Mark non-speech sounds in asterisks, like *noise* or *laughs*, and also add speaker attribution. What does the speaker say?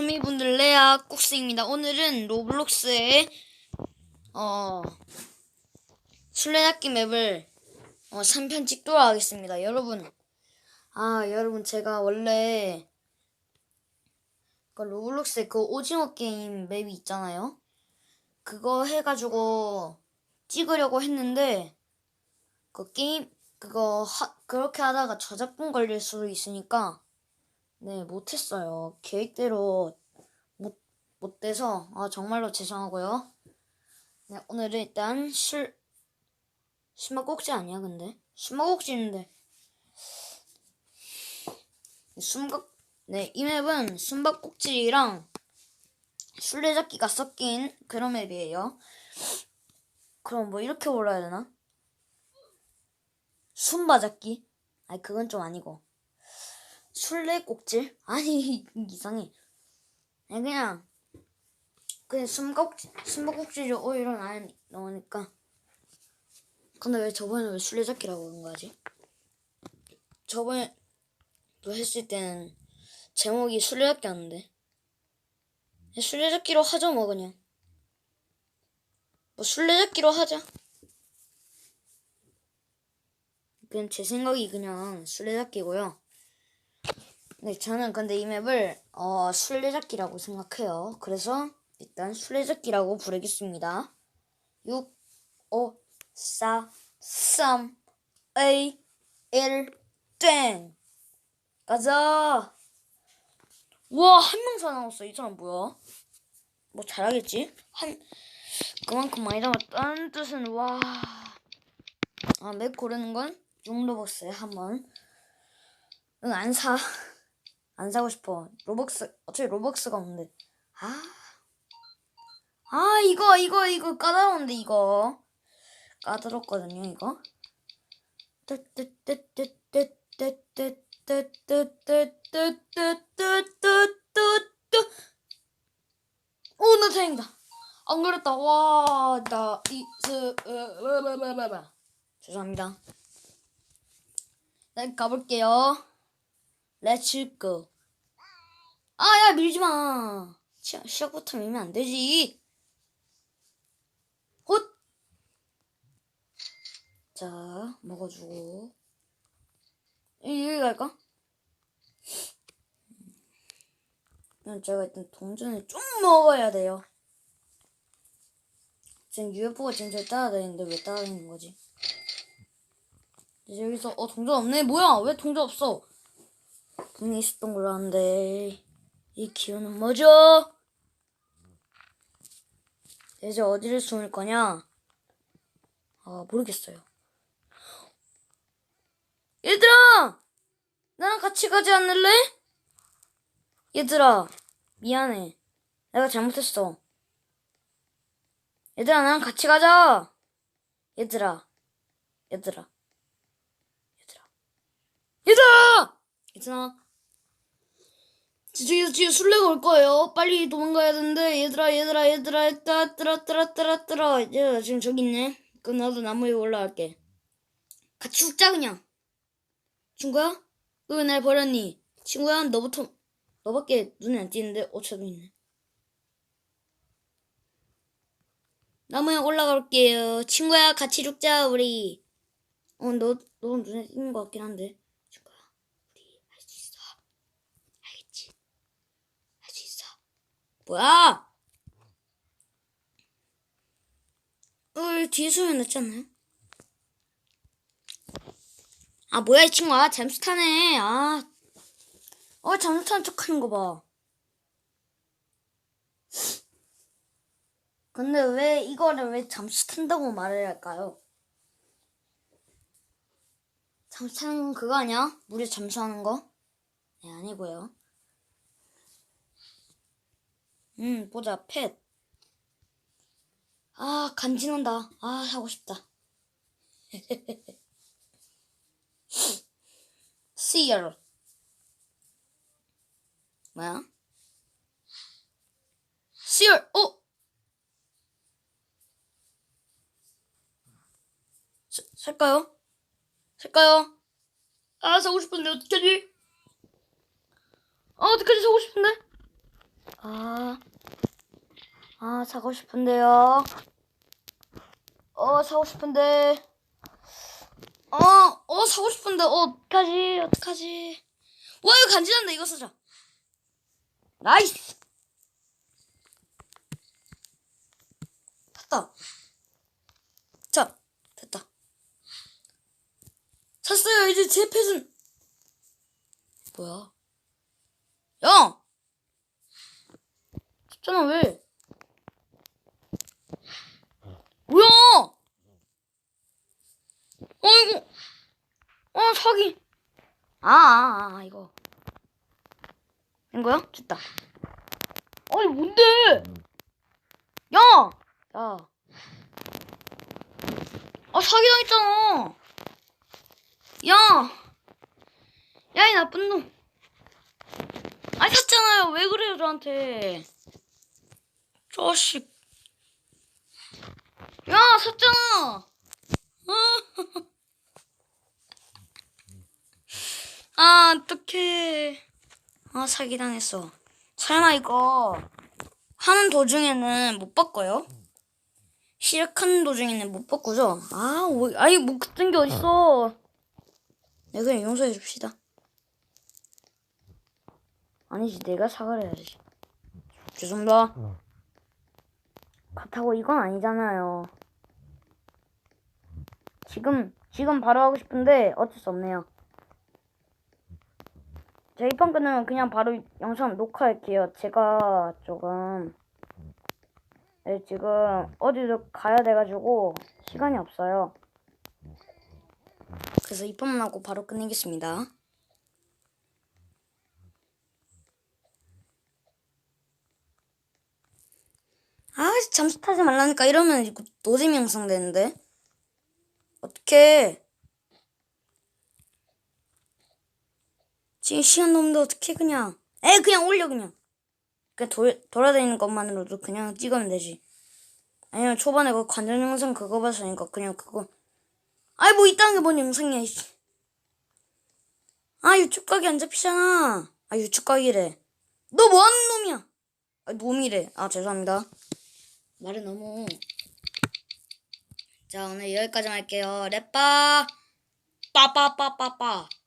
Speaker 1: 초미분들 레아 꼭스입니다. 오늘은 로블록스의 어 술래잡기 맵을 어 3편 찍도록 하겠습니다. 여러분 아 여러분 제가 원래 그 로블록스의 그 오징어 게임 맵이 있잖아요. 그거 해가지고 찍으려고 했는데 그 게임 그거 하, 그렇게 하다가 저작권 걸릴 수도 있으니까 네, 못했어요. 계획대로 못, 못 돼서, 아, 정말로 죄송하고요. 네, 오늘은 일단 술, 숨바꼭질 아니야, 근데? 숨바꼭질인데. 숨각, 네, 이 맵은 숨바꼭질이랑 술래잡기가 섞인 그런 맵이에요. 그럼 뭐 이렇게 올라야 되나? 숨바잡기? 아니, 그건 좀 아니고. 술래꼭질? *laughs* 아니 이상해. 그냥 그냥 숨바꼭질 숨바꼭질이 오히려 안 나오니까. 근데 왜 저번에 왜 술래잡기라고 그런 거지? 저번에 또 했을 때는 제목이 술래잡기였는데. 술래잡기로 하죠 뭐 그냥. 뭐 술래잡기로 하자. 그냥 제 생각이 그냥 술래잡기고요. 네, 저는 근데 이 맵을 어, 술래잡기라고 생각해요. 그래서 일단 술래잡기라고 부르겠습니다. 6, 5, 4, 3, 2, 1, 땡! 가자! 와, 한 명 살아남았어. 이 사람 뭐야? 뭐 잘하겠지? 한, 그만큼 많이 남았다는 뜻은, 와. 아, 맵 고르는 건 융로벅스에 한 번. 응, 안 사. 안 사고 싶어. 로벅스, 어차피 로벅스가 없는데. 아. 아, 이거, 이거, 이거 까다로운데, 이거. 까다롭거든요, 이거. 오, 나 다행이다. 안 그랬다. 와, 나, 이, 스, 으, 죄송합니다. 네, 가볼게요. 렛츠 고. 아, 야, 밀지 마. 시, 시작부터 밀면 안 되지. 헛! 자, 먹어주고. 여기 갈까? 그냥 제가 일단 동전을 좀 먹어야 돼요. 지금 UFO가 진짜 따라다니는데 왜 따라다니는 거지? 이제 여기서, 어, 동전 없네? 뭐야? 왜 동전 없어? 분명히 있었던 걸로 아는데 이 기운은 뭐죠? 이제 어디를 숨을 거냐? 아 모르겠어요. 얘들아! 나랑 같이 가지 않을래? 얘들아 미안해. 내가 잘못했어. 얘들아 나랑 같이 가자. 얘들아 얘들아 얘들아 얘들아! 있잖아. 저기서 뒤에 술래가 올 거예요. 빨리 도망가야 되는데 얘들아 얘들아 얘들아 얘들아 뜨라 뜨라 뜨라 뜨라 얘들아 지금 저기 있네. 그럼 나도 나무 위에 올라갈게. 같이 죽자 그냥. 친구야? 너 왜 날 버렸니? 친구야 너부터 너밖에 눈에 안 띄는데 어차피 있네. 나무에 올라갈게요. 친구야 같이 죽자 우리. 어너너 너 눈에 띄는 것 같긴 한데. 친구야 우리 할 수 있어. 알겠지? 할 수 있어. 뭐야? 어, 뒤에 소리 않나요? 아, 뭐야, 이 친구야. 잠수 타네. 아. 어, 잠수 타는 척 하는 거 봐. 근데 왜 이거를 왜 잠수 탄다고 말을 할까요? 잠수 타는 건 그거 아니야? 물에 잠수하는 거? 네, 아니고요. 음, 보자. 펫. 아, 간지난다. 아, 하고 싶다. *laughs* Seal. 뭐야? Seal. 어? 사, 살까요? 살까요? 아, 사고 싶은데 어떡하지? 아, 어떡하지? 사고 싶은데? 아, 아, 사고 싶은데요. 어, 사고 싶은데. 어, 어, 사고 싶은데, 어, 어떡하지, 어떡하지. 와, 이거 간지난다, 이거 사자. 나이스! 샀다. 자, 됐다. 샀어요, 이제 제 펫은. 뭐야? 야! 샀잖아, 왜? 뭐야! 어이구! 어, 사기! 아, 아, 아, 이거. 된 거야? 됐다. 어이, 뭔데? 야! 야. 아, 사기당했잖아! 야! 야, 이 나쁜 놈! 아니, 샀잖아요! 왜 그래요, 저한테! 자식. 야, 샀잖아! *laughs* 아, 어떡해. 아, 사기당했어. 설마 이거 하는 도중에는 못 바꿔요? 시작하는 도중에는 못 바꾸죠? 아, 뭐, 아니, 뭐, 그딴 게 어딨어. 네, 그냥 용서해 줍시다. 아니지, 내가 사과를 해야지. 죄송합니다. 그렇다고 이건 아니잖아요. 지금, 지금 바로 하고 싶은데 어쩔 수 없네요. 제 이판 끝나면 그냥 바로 영상 녹화할게요. 제가 조금 네, 지금 어디로 가야 돼가지고 시간이 없어요. 그래서 이판만 하고 바로 끝내겠습니다. 아, 잠수 타지 말라니까 이러면 이거 노잼 영상 되는데. 어떡해. 지금 시간 넘는데 어떻게 그냥 에 그냥 올려 그냥. 그냥 돌, 돌아다니는 것만으로도 그냥 찍으면 되지. 아니면 초반에 그 관전 영상 그거 봤으니까 그냥 그거. 아이 뭐 이딴 게 뭔 영상이야. 아 유튜브 각이 안 잡히잖아. 아 유튜브 각이래. 너 뭐하는 놈이야? 아 놈이래. 아 죄송합니다. 말을 너무. 자 오늘 여기까지 할게요. 랩빠 빠빠빠빠빠